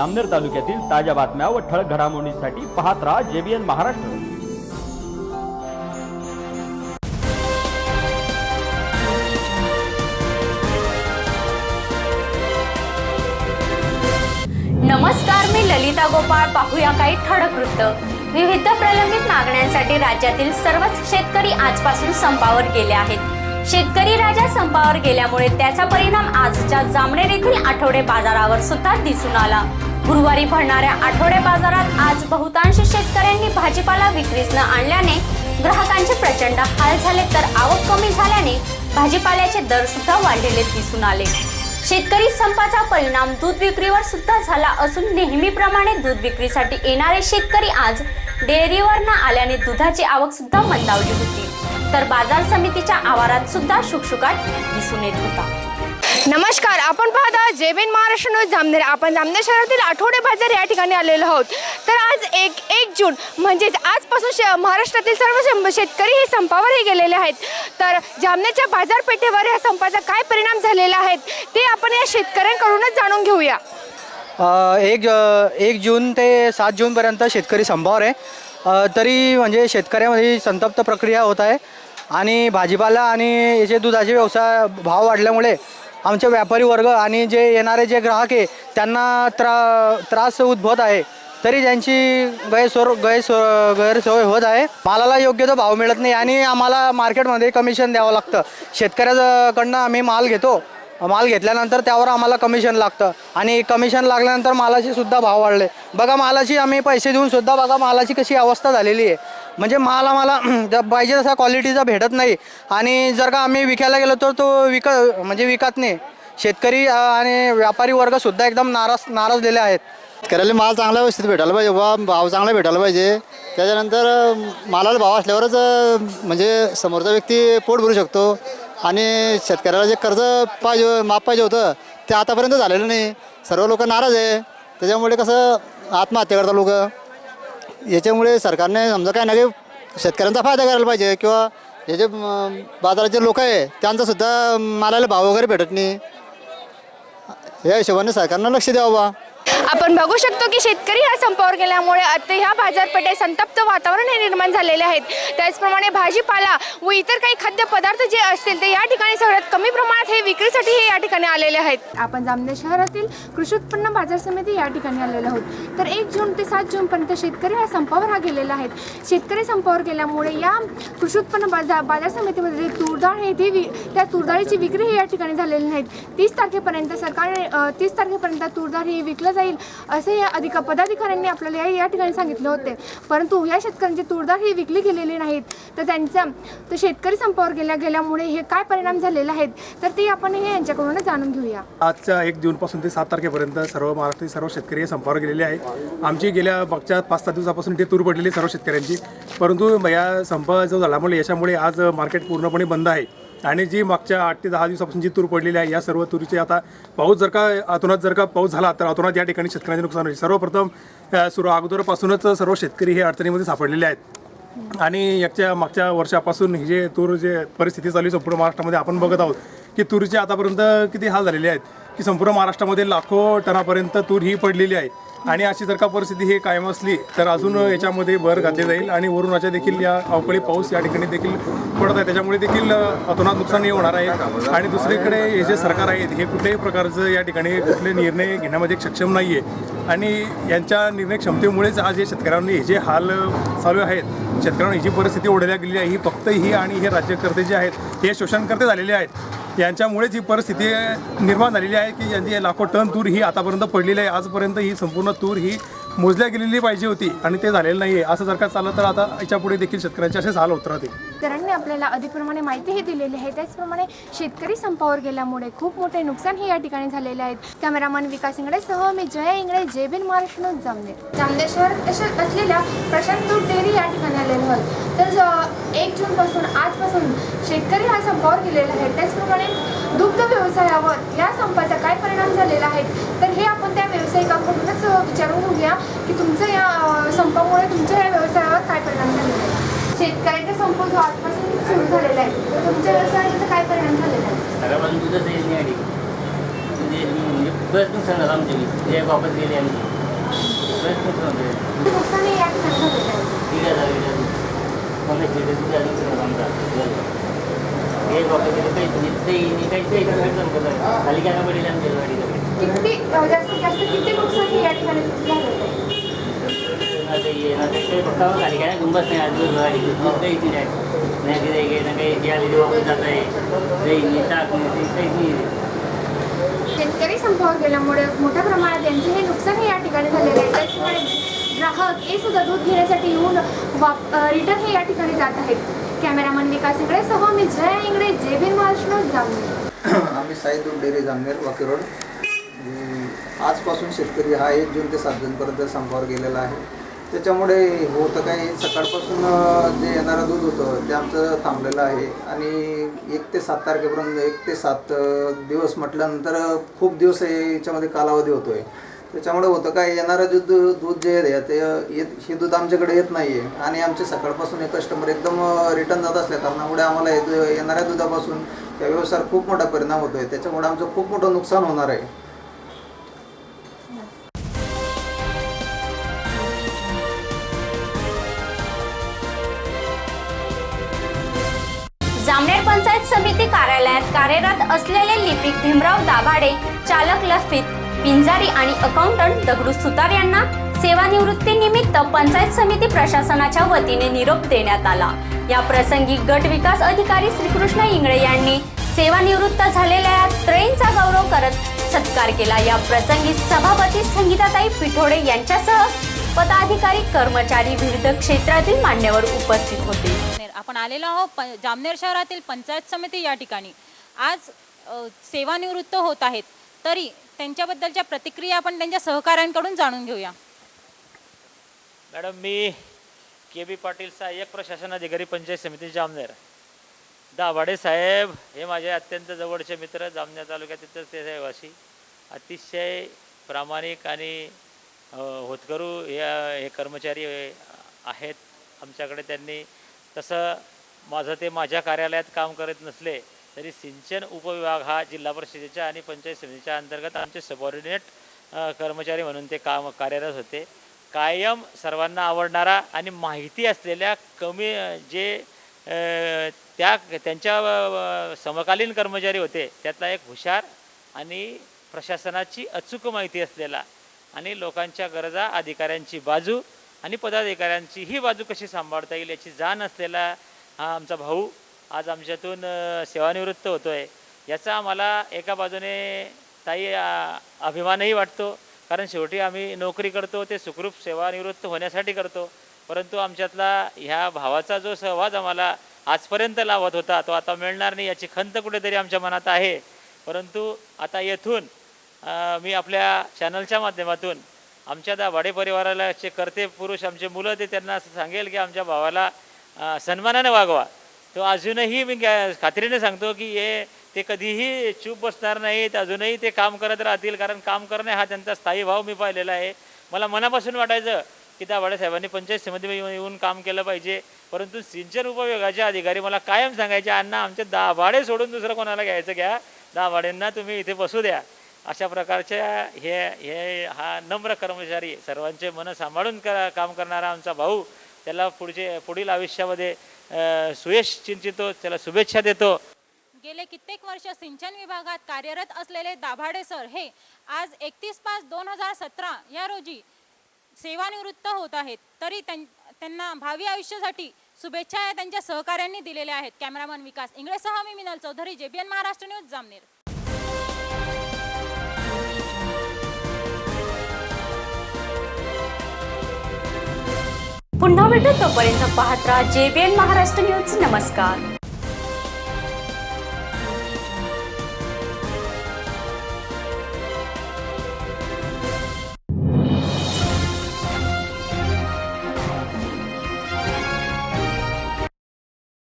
जामनेर तालुक्यातील ताज्या बातम्या व ठळक घडामोडींसाठी पाहत राहा जेबीएन महाराष्ट्र. नमस्कार मी ललिता गोपाळ. पाहूया काही ठळक वृत्त. विविध प्रलंबित मागण्यांसाठी राज्यातील सर्वच शेतकरी आजपासून संपावर गेले आहेत. शेतकरी राजा संपावर गेल्यामुळे त्याचा परिणाम आजच्या जामनेर येथील आठवडे बाजारावर सुद्धा दिसून आला. गुरुवारी भरणाऱ्या आठवडे बाजारात आज बहुतांश शेतकऱ्यांनी भाजीपाला विक्रीस न आणल्याने ग्राहकांचे प्रचंड हाल झाले तर आवक कमी झाल्याने भाजीपाल्याचे दर सुद्धा वाढलेले दिसून आले. शेतकरी संपाचा परिणाम दूध विक्रीवर सुद्धा झाला असून नेहमीप्रमाणे दूध विक्रीसाठी येणारे शेतकरी आज डेअरीवर न आल्याने दुधाची आवक सुद्धा मंदावली होती. तर बाजार समितीच्या आवारात सुद्धा शुकशुकाट दिसून येत होता. नमस्कार आपण पाहता जेबीन महाराष्ट्र न्यूज जामनेर. आपण जामनेर शहरातील आठवडे बाजार या ठिकाणी आलेलो आहोत. तर आज एक एक जून म्हणजेच आजपासून शे महाराष्ट्रातील सर्व शेतकरी हे संपावरही गेलेले आहेत. तर जामनेरच्या बाजारपेठेवर या संपाचा काय परिणाम झालेला आहे ते आपण या शेतकऱ्यांकडूनच जाणून घेऊया. एक एक जून ते सात जूनपर्यंत शेतकरी संपावर आहे. तरी म्हणजे शेतकऱ्यामध्ये संतप्त प्रक्रिया होत आहे. आणि भाजीपाला आणि याचे दुधाचे व्यवसाय भाव वाढल्यामुळे आमचे व्यापारी वर्ग आणि जे येणारे जे ग्राहक आहे त्यांना त्रा त्रास उद्भवत आहे. तरी त्यांची गैरसोर गैरसो गैरसोय होत आहे. मालाला योग्य तो भाव मिळत नाही आणि आम्हाला मार्केटमध्ये कमिशन द्यावं लागतं. शेतकऱ्याकडनं आम्ही माल घेतो. माल घेतल्यानंतर त्यावर आम्हाला कमिशन लागतं. आणि कमिशन लागल्यानंतर मालाचे सुद्धा भाव वाढले. बघा मालाची आम्ही पैसे देऊन सुद्धा बघा मालाची कशी अवस्था झालेली आहे. म्हणजे माल आम्हाला ज- पाहिजे तसा क्वालिटीचा भेटत नाही. आणि जर का आम्ही विकायला गेलो तर तो विक म्हणजे विकत नाही. शेतकरी अ, आणि व्यापारी वर्गसुद्धा एकदम नाराज नाराजलेले आहेत. शेतकऱ्याला माल चांगला व्यवस्थित भेटायला पाहिजे. बा भाव चांगला भेटायला पाहिजे. त्याच्यानंतर अं, मालाला भाव असल्यावरच अं, म्हणजे समोरचा व्यक्ती पोट भरू शकतो. आणि शेतकऱ्याला जे कर्ज पाहिजे माफ पाहिजे होतं ते आतापर्यंत झालेलं नाही. सर्व लोक नाराज आहे. त्याच्यामुळे कसं आत्महत्या करतात लोक. याच्यामुळे सरकारने समजा काय ना काही शेतकऱ्यांचा फायदा करायला पाहिजे किंवा हे जे बाजारात बाजाराचे लोक आहे त्यांचासुद्धा मालाला भाव वगैरे भेटत नाही. या हिशोबाने सरकारनं लक्ष द्यावं बा. आपण बघू शकतो की शेतकरी ह्या संपावर गेल्यामुळे आता ह्या बाजारपेठेत संतप्त वातावरण हे निर्माण झालेले आहेत. त्याचप्रमाणे भाजीपाला व इतर काही खाद्यपदार्थ जे असतील ते या ठिकाणी सगळ्यात कमी प्रमाणात विक्रीसाठी हे या ठिकाणी आलेले आहेत. आपण जामनेर शहरातील कृषी उत्पन्न बाजार समिती या ठिकाणी आलेलो आहोत. तर एक जून ते सात जूनपर्यंत शेतकरी हा संपावर हा गेलेला आहेत शेतकरी संपावर गेल्यामुळे या कृषी उत्पन्न बाजार बाजार समितीमध्ये जे तूरडाळ आहे ती वि त्या तुरडाळीची विक्री ही या ठिकाणी झालेली नाहीत. तीस तारखेपर्यंत सरकारने तीस तारखेपर्यंत तुरडाळ ही विकलं जाईल असे या अधिक पदाधिकाऱ्यांनी आपल्याला या या ठिकाणी सांगितले होते. परंतु या शेतकऱ्यांची तुरडाळ ही विकली गेलेली नाहीत तर त्यांचा तर शेतकरी संपावर गेल्या गेल्यामुळे हे काय परिणाम झालेले आहेत? तर ते आपण हे यांच्याकडून जाणून घेऊया. आजच्या एक जूनपासून ते सात तारखेपर्यंत सर्व महाराष्ट्रातील सर्व शेतकरी हे संपावर गेलेले आहेत. आमची गेल्या मागच्या पाच सात दिवसापासून ते तूर पडलेली सर्व शेतकऱ्यांची. परंतु या संप जो झाल्यामुळे याच्यामुळे आज मार्केट पूर्णपणे बंद आहे. आणि जी मागच्या आठ ते दहा दिवसापासून जी तूर पडलेली आहे या सर्व तुरीचे आता पाऊस जर का अतुनात जर का पाऊस झाला तर अतुनात या ठिकाणी शेतकऱ्यांचे नुकसान होईल. सर्वप्रथम सुरू अगोदरपासूनच सर्व शेतकरी हे अडचणीमध्ये सापडलेले आहेत. आणि याच्या मागच्या वर्षापासून ही जे तूर जे परिस्थिती चालू संपूर्ण महाराष्ट्रामध्ये आपण बघत आहोत. की तुरीचे आतापर्यंत किती हाल झालेले आहेत की संपूर्ण महाराष्ट्रामध्ये लाखो टनापर्यंत तूर ही पडलेली आहे. आणि अशी जर का परिस्थिती ही कायम असली तर अजून याच्यामध्ये भर घातली जाईल आणि वरुणाच्या देखील या अवकाळी पाऊस या ठिकाणी देखील पडत आहे. त्याच्यामुळे देखील अतोनात नुकसान होणार आहे. आणि दुसरीकडे हे जे सरकार आहेत हे कुठल्याही प्रकारचं या ठिकाणी कुठले निर्णय घेण्यामध्ये सक्षम नाही आहे आणि यांच्या निर्णय क्षमतेमुळेच आज हे शेतकऱ्यांनी हे जे हाल चालू आहेत शेतकऱ्यांना ही जी परिस्थिती ओढल्या गेलेली आहे ही फक्त ही आणि हे राज्यकर्ते जे आहेत हे शोषणकर्ते झालेले आहेत. यांच्यामुळेच ही परिस्थिती निर्माण झालेली आहे की यांची लाखो टन तूर ही आतापर्यंत पडलेली आहे. आजपर्यंत ही संपूर्ण तूर ही मोजल्या गेलेली पाहिजे होती आणि ते झालेलं नाही आहे असं जर का चाललं तर आता याच्यापुढे देखील शेतकऱ्यांचे असेच हाल होत राहतील शेतकऱ्यांनी आपल्याला अधिकप्रमाणे माहितीही दिलेली आहे. त्याचप्रमाणे शेतकरी संपावर गेल्यामुळे खूप मोठे नुकसान हे या ठिकाणी झालेले आहेत. कॅमेरामन विकास इंगडेसह मी जया इंगडे जेबिन महाराष्ट्र न्यूज जामनेर. जामनेर शहरात अशा असलेल्या प्रशांत दूध डेअरी या ठिकाणी आलेलो आहोत. तर ज- एक जूनपासून आजपासून शेतकरी हा संपावर गेलेला आहे. त्याचप्रमाणे दुग्ध व्यवसायावर या संपाचा काय परिणाम झालेला आहे? तर हे आपण त्या व्यावसायिकाकडूनच अ, विचारून घेऊया की तुमचं या संपामुळे तुमच्या या व्यवसायावर काय परिणाम झालेला आहे शेतकऱ्याचा संप जो आजपासून सुरू झालेला आहे तर तुमच्या व्यवसायाचा काय परिणाम झालेला आहे सगळ्यापासून दुधच येत नाही म्हणजे बरेच नुकसान झालं वापस गेली आमची बरेच नुकसान होते नुकसान हे या ठिकाणी झालेलं आहे. ठीक आहे झाली मला शेती तिथे नुकसान झालं आमचा एक वापस गेली काहीच नाही ते काहीच काही करत खाली काय पडली आमच्या गाडीला किती जास्तीत जास्त किती नुकसान हे या ठिकाणी काय गुंबस नाही गाडी काही नाही. नाही तिथे काही ना काही जे आलेली वापस जात आहे. काही नाही टाक नाही ते काहीच नाही शेतकरी संपावर गेल्यामुळे मोठ्या प्रमाणात यांचे हे नुकसान हे या ठिकाणी झालेले आहे. त्याचप्रमाणे ग्राहक हे सुद्धा दूध घेण्यासाठी येऊन वाप रिटर्न हे या ठिकाणी जात आहेत. कॅमेरामन विकास इंगळे सह मी जया इंगळे जेबीन महाराष्ट्र जामनेर. आम्ही साई दूध डेअरी जामनेर वाकी रोड. आजपासून शेतकरी हा एक जून ते सात जूनपर्यंत संपावर गेलेला आहे. त्याच्यामुळे होतं काय सकाळपासून जे येणारं दूध होतं ते आमचं थांबलेलं आहे. आणि एक ते सात तारखेपर्यंत एक ते सात दिवस म्हटल्यानंतर खूप दिवस याच्यामध्ये कालावधी होतो आहे त्याच्यामुळे होतं काय येणारं दूध दूध जे आहे ते येत हे दूध आमच्याकडे येत नाही आहे आणि आमचे सकाळपासून हे कस्टमर एकदम रिटर्न जात असल्या कारणामुळे आम्हाला हे येणाऱ्या दुधापासून त्या व्यवसायावर खूप मोठा परिणाम होतो आहे त्याच्यामुळे आमचं खूप मोठं नुकसान होणार आहे. जामनेर पंचायत समिती कार्यालयात कार्यरत असलेले लिपिक भीमराव दाभाडे चालक लफित पिंजारी आणि अकाउंटंट दगडू सुतार यांना सेवानिवृत्तीनिमित्त पंचायत समिती प्रशासनाच्या वतीने निरोप देण्यात आला. या प्रसंगी गट विकास अधिकारी श्रीकृष्ण इंगळे यांनी सेवानिवृत्त झालेल्या त्रयींचा गौरव करत सत्कार केला. या प्रसंगी सभापती संगीताताई पिठोडे यांच्यासह पदाधिकारी कर्मचारी विविध क्षेत्रातील मान्यवर उपस्थित होते. आपण आलेलो आहोत प जामनेर शहरातील पंचायत समिती या ठिकाणी. आज सेवानिवृत्त होत आहेत. तरी त्यांच्याबद्दलच्या प्रतिक्रिया आपण त्यांच्या सहकाऱ्यांकडून जाणून घेऊया. मॅडम मी के बी पाटील सहाय्यक प्रशासन अधिकारी पंचायत समिती जामनेर. दाभाडे साहेब हे माझे अत्यंत जवळचे मित्र जामनेर तालुक्यातील ते रहिवासी अतिशय प्रामाणिक आणि होतकरू या हे कर्मचारी आहेत. आमच्याकडे त्यांनी तसं माझं ते माझ्या कार्यालयात काम करत नसले तरी सिंचन उपविभाग हा जिल्हा परिषदेच्या आणि पंचायत समितीच्या अंतर्गत आमचे सबॉर्डिनेट कर्मचारी म्हणून ते काम कार्यरत होते. कायम सर्वांना आवडणारा आणि माहिती असलेल्या कमी जे त्या त्यांच्या समकालीन कर्मचारी होते त्यातला एक हुशार आणि प्रशासनाची अचूक माहिती असलेला आणि लोकांच्या गरजा अधिकाऱ्यांची बाजू आणि पदाधिकाऱ्यांची ही बाजू कशी सांभाळता येईल याची जाण असलेला हा आमचा भाऊ आज आमच्यातून सेवानिवृत्त होतो आहे याचा आम्हाला एका बाजूने ताई अभिमानही वाटतो. कारण शेवटी आम्ही नोकरी करतो ते सुखरूप सेवानिवृत्त होण्यासाठी करतो. परंतु आमच्यातला ह्या भावाचा जो सहवास आम्हाला आजपर्यंत लावत होता तो आता मिळणार नाही याची खंत कुठेतरी आमच्या मनात आहे. परंतु आता येथून मी आपल्या चॅनलच्या माध्यमातून आमच्या दाभाडे परिवाराला जे करते पुरुष आमचे मुलं ते त्यांना असं सांगेल की आमच्या भावाला सन्मानाने वागवा. तो अजूनही मी गॅ- खात्रीने सांगतो की हे ते कधीही चूप बसणार नाहीत अजूनही ते काम करत राहतील कारण काम करणे हा त्यांचा स्थायी भाव मी पाहिलेला आहे. मला मनापासून वाटायचं की त्या वाडेसाहेबांनी पंचायत समितीमध्ये येऊन काम केलं पाहिजे. परंतु सिंचन उपविभागाचे अधिकारी मला कायम सांगायचे अण्णा आमचे दहा भाडे सोडून दुसरं कोणाला घ्यायचं घ्या. दहा भाड्यांना तुम्ही इथे बसू द्या. अशा प्रकारच्या हे हे हा नम्र कर्मचारी सर्वांचे मन सांभाळून कर काम करणारा आमचा भाऊ त्याला पुढचे पुढील आयुष्यामध्ये सुयश चिंतितो त्याला शुभेच्छा देतो. गेले कित्येक वर्ष सिंचन विभागात कार्यरत असलेले दाभाडे सर हे आज एकतीस पाच दोन हजार सतरा या रोजी सेवानिवृत्त होत आहेत. तरी त्यां त्यांना भावी आयुष्यासाठी शुभेच्छा या त्यांच्या सहकाऱ्यांनी दिलेल्या आहेत. कॅमेरामन विकास इंगळेसह मी मिनल चौधरी जेबीएन महाराष्ट्र न्यूज जामनेर. पुन्हा भेटू तोपर्यंत पाहत राहा जेबीएन महाराष्ट्र न्यूज नमस्कार.